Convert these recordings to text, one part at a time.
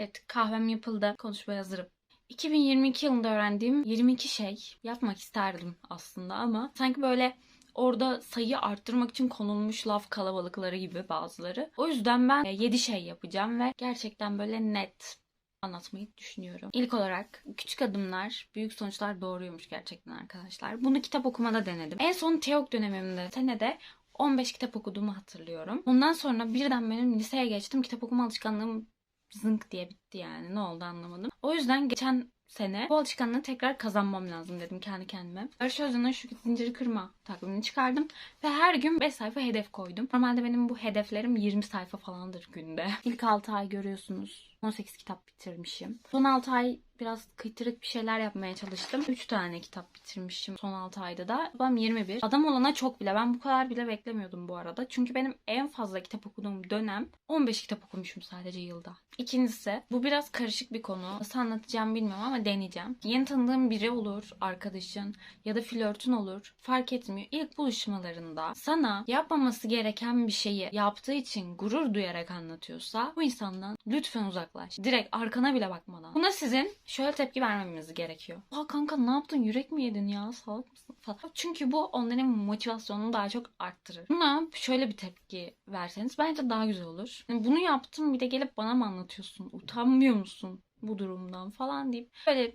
Evet kahvem yapıldı. Konuşmaya hazırım. 2022 yılında öğrendiğim 22 şey yapmak isterdim aslında ama sanki böyle orada sayı arttırmak için konulmuş laf kalabalıkları gibi bazıları. O yüzden ben 7 şey yapacağım ve gerçekten böyle net anlatmayı düşünüyorum. İlk olarak küçük adımlar büyük sonuçlar doğuruyormuş gerçekten arkadaşlar. Bunu kitap okumada denedim. En son TEOK dönemimde senede 15 kitap okuduğumu hatırlıyorum. Ondan sonra birden benim liseye geçtim. Kitap okuma alışkanlığım zınk diye bitti yani. Ne oldu anlamadım. O yüzden geçen sene bu alışkanlığı tekrar kazanmam lazım dedim kendi kendime. Barış Özcan'ın şu zinciri kırma takvimini çıkardım ve her gün 5 sayfa hedef koydum. Normalde benim bu hedeflerim 20 sayfa falandır günde. İlk 6 ay görüyorsunuz. 18 kitap bitirmişim. Son 6 ay biraz kıytırık bir şeyler yapmaya çalıştım. 3 tane kitap bitirmişim son 6 ayda da. Babam 21. Adam olana çok bile. Ben bu kadar bile beklemiyordum bu arada. Çünkü benim en fazla kitap okuduğum dönem 15 kitap okumuşum sadece yılda. İkincisi bu biraz karışık bir konu. Nasıl anlatacağım bilmiyorum ama deneyeceğim. Yeni tanıdığım biri olur, arkadaşın ya da flörtün olur. Fark etmiyor. İlk buluşmalarında sana yapmaması gereken bir şeyi yaptığı için gurur duyarak anlatıyorsa bu insandan lütfen uzaklaş. Direkt arkana bile bakmadan. Buna sizin şöyle tepki vermemiz gerekiyor. Ha kanka ne yaptın? Yürek mi yedin ya? Salak mısın? Falan. Çünkü bu onların motivasyonunu daha çok arttırır. Buna şöyle bir tepki verseniz bence daha güzel olur. Yani bunu yaptım bir de gelip bana mı anlatıyorsun? Utanmıyor musun bu durumdan falan deyip böyle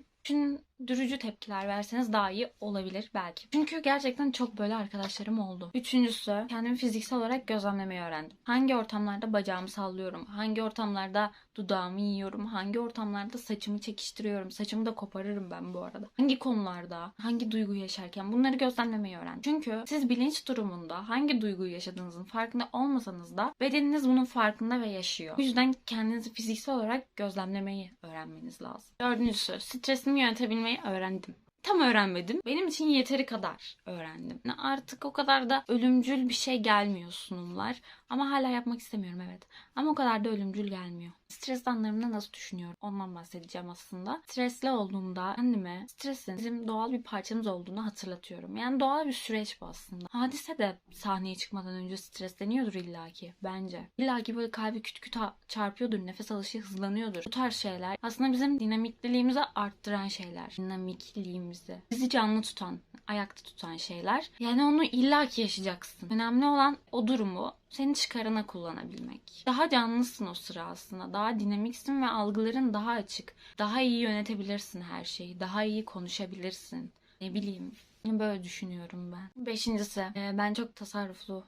düşündürücü tepkiler verseniz daha iyi olabilir belki. Çünkü gerçekten çok böyle arkadaşlarım oldu. Üçüncüsü kendimi fiziksel olarak gözlemlemeyi öğrendim. Hangi ortamlarda bacağımı sallıyorum? Hangi ortamlarda dudağımı yiyorum? Hangi ortamlarda saçımı çekiştiriyorum? Saçımı da koparırım ben bu arada. Hangi konularda? Hangi duyguyu yaşarken? Bunları gözlemlemeyi öğrendim. Çünkü siz bilinç durumunda hangi duyguyu yaşadığınızın farkında olmasanız da bedeniniz bunun farkında ve yaşıyor. Bu yüzden kendinizi fiziksel olarak gözlemlemeyi öğrenmeniz lazım. Dördüncüsü stresimi yönetebilmeyi öğrendim. Tam öğrenmedim. Benim için yeteri kadar öğrendim. Artık o kadar da ölümcül bir şey gelmiyor sunumlar. Ama hala yapmak istemiyorum evet. Ama o kadar da ölümcül gelmiyor. Stres anlarımda nasıl düşünüyorum? Ondan bahsedeceğim aslında. Stresli olduğumda kendime stresin bizim doğal bir parçamız olduğunu hatırlatıyorum. Yani doğal bir süreç bu aslında. Hadise de sahneye çıkmadan önce stresleniyordur illaki bence. İllaki böyle kalbi küt küt çarpıyordur, nefes alışı hızlanıyordur. Bu tarz şeyler aslında bizim dinamikliliğimizi arttıran şeyler. Dinamikliğimizi. Bizi canlı tutan, ayakta tutan şeyler. Yani onu illaki yaşayacaksın. Önemli olan o durumu senin çıkarına kullanabilmek. Daha canlısın o sıra aslında. Daha dinamiksin ve algıların daha açık. Daha iyi yönetebilirsin her şeyi. Daha iyi konuşabilirsin. Ne bileyim. Böyle düşünüyorum ben. Beşincisi, e, ben çok tasarruflu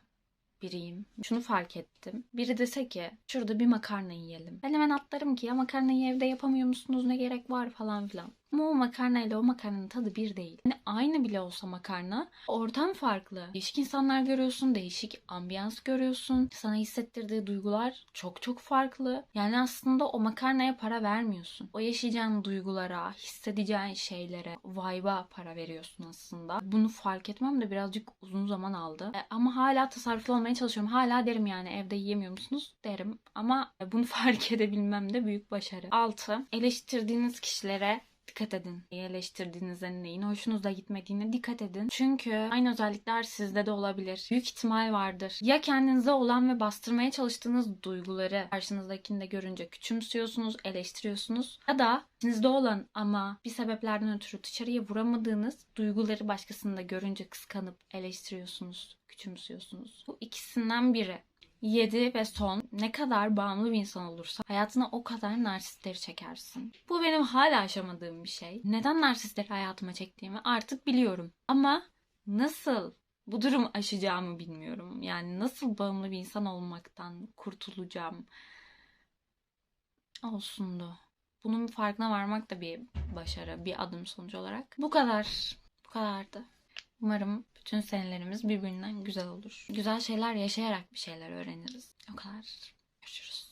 biriyim. Şunu fark ettim. Biri dese ki şurada bir makarna yiyelim. Ben hemen atlarım ki ya makarnayı evde yapamıyor musunuz ne gerek var falan filan. Ama o makarna ile o makarnanın tadı bir değil. Yani aynı bile olsa makarna ortam farklı. Değişik insanlar görüyorsun, değişik ambiyans görüyorsun. Sana hissettirdiği duygular çok çok farklı. Yani aslında o makarnaya para vermiyorsun. O yaşayacağın duygulara, hissedeceğin şeylere, vibe'a para veriyorsun aslında. Bunu fark etmem de birazcık uzun zaman aldı. E, ama hala tasarruflu olmaya çalışıyorum. Hala derim yani evde yiyemiyor musunuz derim. Ama bunu fark edebilmem de büyük başarı. 6. Eleştirdiğiniz kişilere dikkat edin. Eleştirdiğinizde neyin hoşunuza gitmediğine dikkat edin. Çünkü aynı özellikler sizde de olabilir. Büyük ihtimal vardır. Ya kendinize olan ve bastırmaya çalıştığınız duyguları karşınızdakinde görünce küçümsüyorsunuz, eleştiriyorsunuz. Ya da içinizde olan ama bir sebeplerden ötürü dışarıya vuramadığınız duyguları başkasında görünce kıskanıp eleştiriyorsunuz, küçümsüyorsunuz. Bu ikisinden biri. 7 ve son ne kadar bağımlı bir insan olursa hayatına o kadar narsistleri çekersin. Bu benim hala aşamadığım bir şey. Neden narsistleri hayatıma çektiğimi artık biliyorum. Ama nasıl bu durumu aşacağımı bilmiyorum. Yani nasıl bağımlı bir insan olmaktan kurtulacağım. Olsundu. Bunun farkına varmak da bir başarı, bir adım sonuç olarak. Bu kadar. Bu kadardı. Umarım bütün senelerimiz birbirinden güzel olur. Güzel şeyler yaşayarak bir şeyler öğreniriz. O kadar. Görüşürüz.